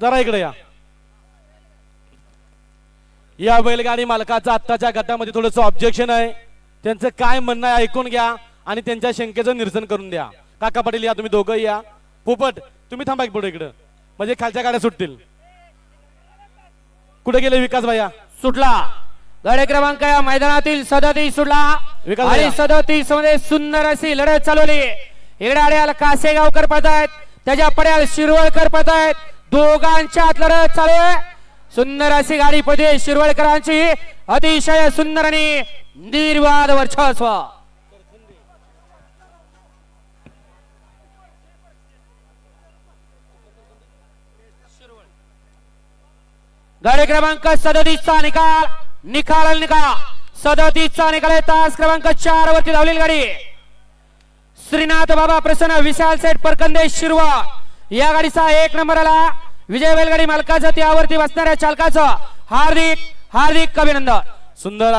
जरा इकडे या. या बैलगाडी मालकाचं आत्ताच्या गटामध्ये थोडंसं ऑब्जेक्शन आहे. त्यांचं काय म्हणणं आहे ऐकून घ्या आणि त्यांच्या शंकेचं निरसन करून द्या. काका पाटील या तुम्ही दोघं या. पोपट तुम्ही थांबा एक पुढे इकडं. म्हणजे खालच्या गाड्या सुटतील. कुठे गेले विकास भैया सुटला. गाडी क्रमांक या मैदानातील सदतीस सुटला. विकास आणि. सदतीसमध्ये सुंदर अशी लढत चालवली. इकडे अड्याल कासेगावकर पळतायत. त्याच्या पड्याल शिरवळकर पळतायत. दोघांच्या लढत चालू आहे. सुंदर अशी गाडी पडते शिरवळकरांची. अतिशय सुंदर आणि निर्वाद वर्चस्व. गाडी क्रमांक सदतीसचा निकाल. निकाल निकाल. सदतीसचा निकाल आहे. तास क्रमांक चार वरती धावलेली गाडी. श्रीनाथ बाबा प्रसन्न विशाल सेठ परकंदे शिरवा या गाडीचा एक नंबर आला विजय बैलगाडी मालकाचं त्यावरती बसणाऱ्या चालकाचं हार्दिक हार्दिक अभिनंदन. सुंदर